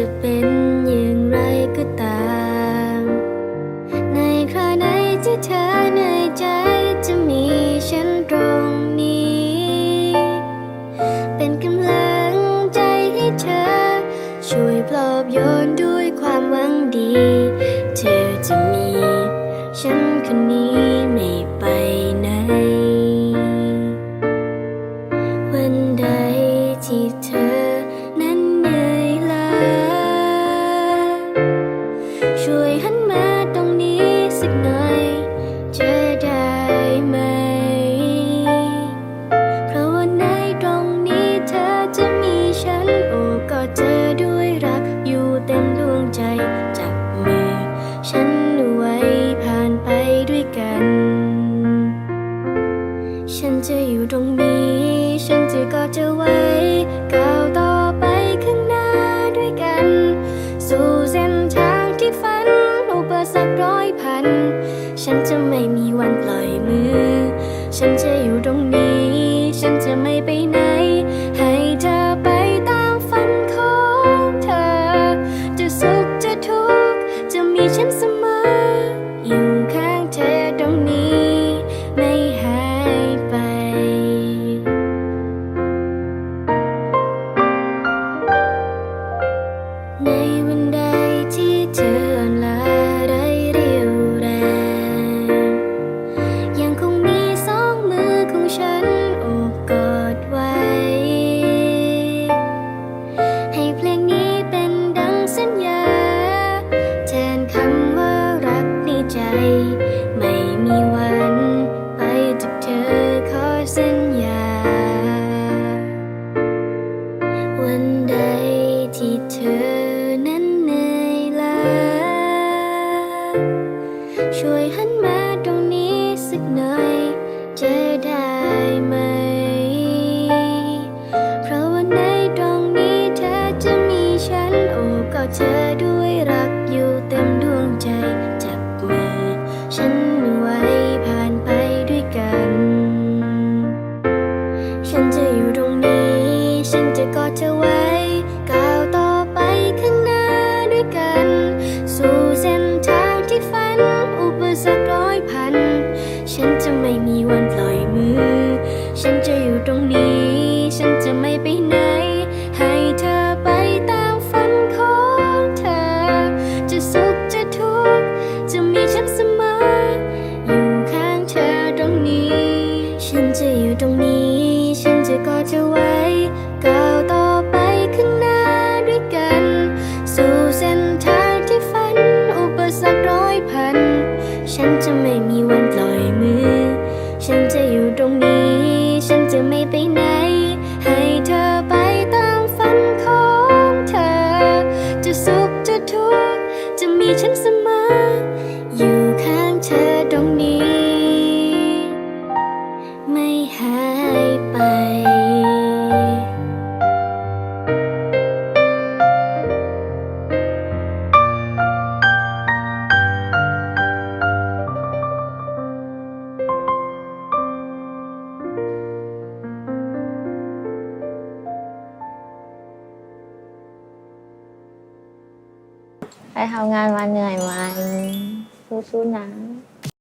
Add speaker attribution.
Speaker 1: จะเป็นอย่างไรก็ตาม ในคราไหนที่เธอเหนื่อยใจจะมีฉันตรงนี้ เป็นกำลังใจให้เธอ ช่วยปลอบโยนด้วยความหวังดี จจับมือ ฉันอาไว้ผ่านไปด้วยกัน ฉันจะอยู่ตรงนี้ ฉันจะกอดเธอไว้ก้าวต่อไปข้างหน้าด้วยกัน สู่เส้นทางที่ฝันอุปสรรคร้อยพัน ฉันจะไม่มีวันปล่อยมือ ฉันจะอยู่ตรงนี้ ฉันจะไม่ไปไหน ช่วยหันมาตรงนี้สักหน่อยจะได้ไหม เพราะว่าในตรงนี้เธอจะมีฉันโอบกอดเธอด้วยรักอยู่เต็มดวงใจจับมือฉันไว้ผ่านไปด้วยกัน ฉันจะอยู่ตรงนี้ ฉันจะกอดเธอไว้ ฉันจะไม่
Speaker 2: ไปทำงานมาเหนื่อยไหมสู้ๆนะ